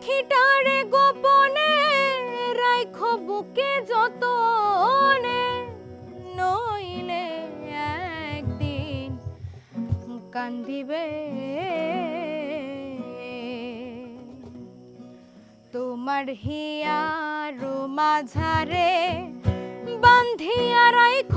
পাখিটারে গোপনে রাইখ বুকে যতনে। নইলে একদিন কান্দিবে। তোমার হিয়ার মাঝারে বান্ধিয়া রাইখ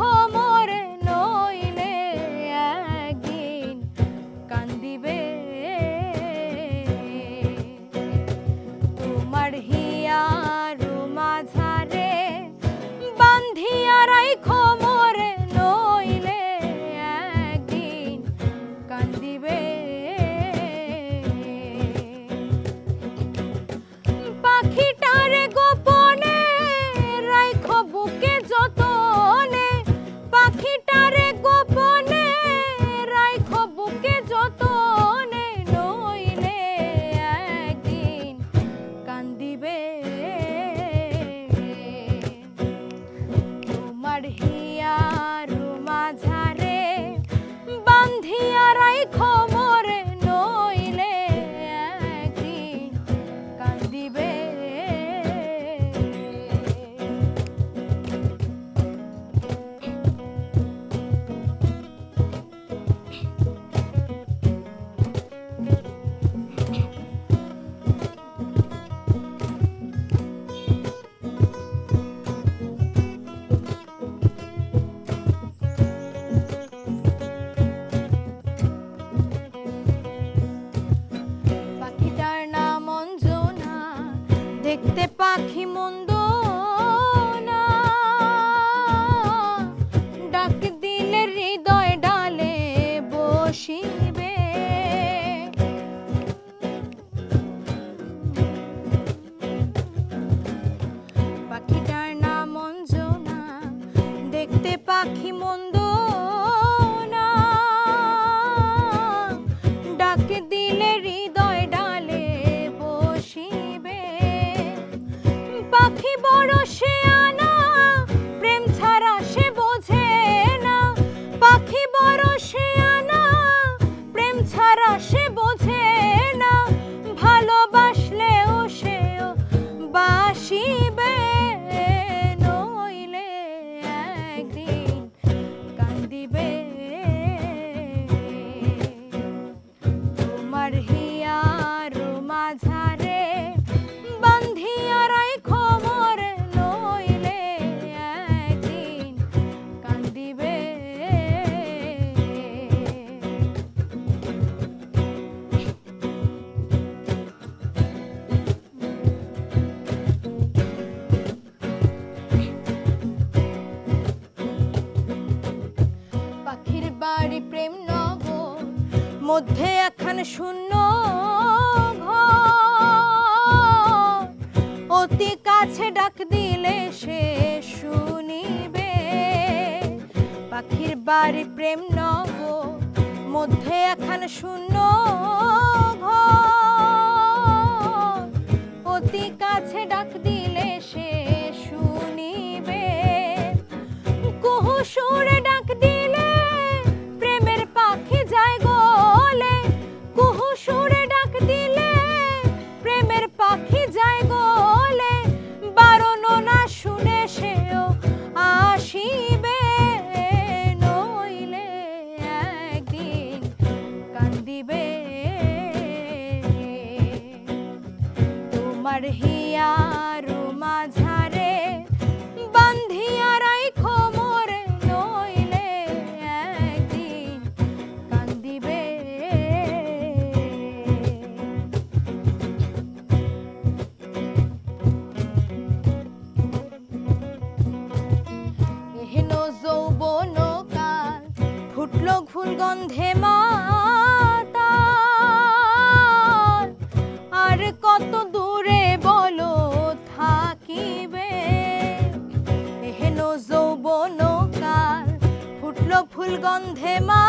পাখি মন্দ হৃদয় বসিবে। পাখিটার নাম অঞ্জনা দেখতে পাখি মন্দ পাখি বড় সে প্রেম ছাড়া সে বোঝে না। পাখি বড় সে প্রেম ছাড়া সে বোঝে না। ভালোবাসলেও সেও বাসিবে, নইলে একদিন মধ্যে এখন শূন্য। অতি কাছে ডাক দিলে সে শুনিবে, পাখির বাড়ি প্রেম নগর, মধ্যে এখন শূন্য। অতি কাছে ডাক দিলে ফুটলো ফুল গন্ধে মাতাল। আর কত দূরে বলো থাকিবে? এহেন যৌবন কাল ফুটলো ফুল গন্ধে মা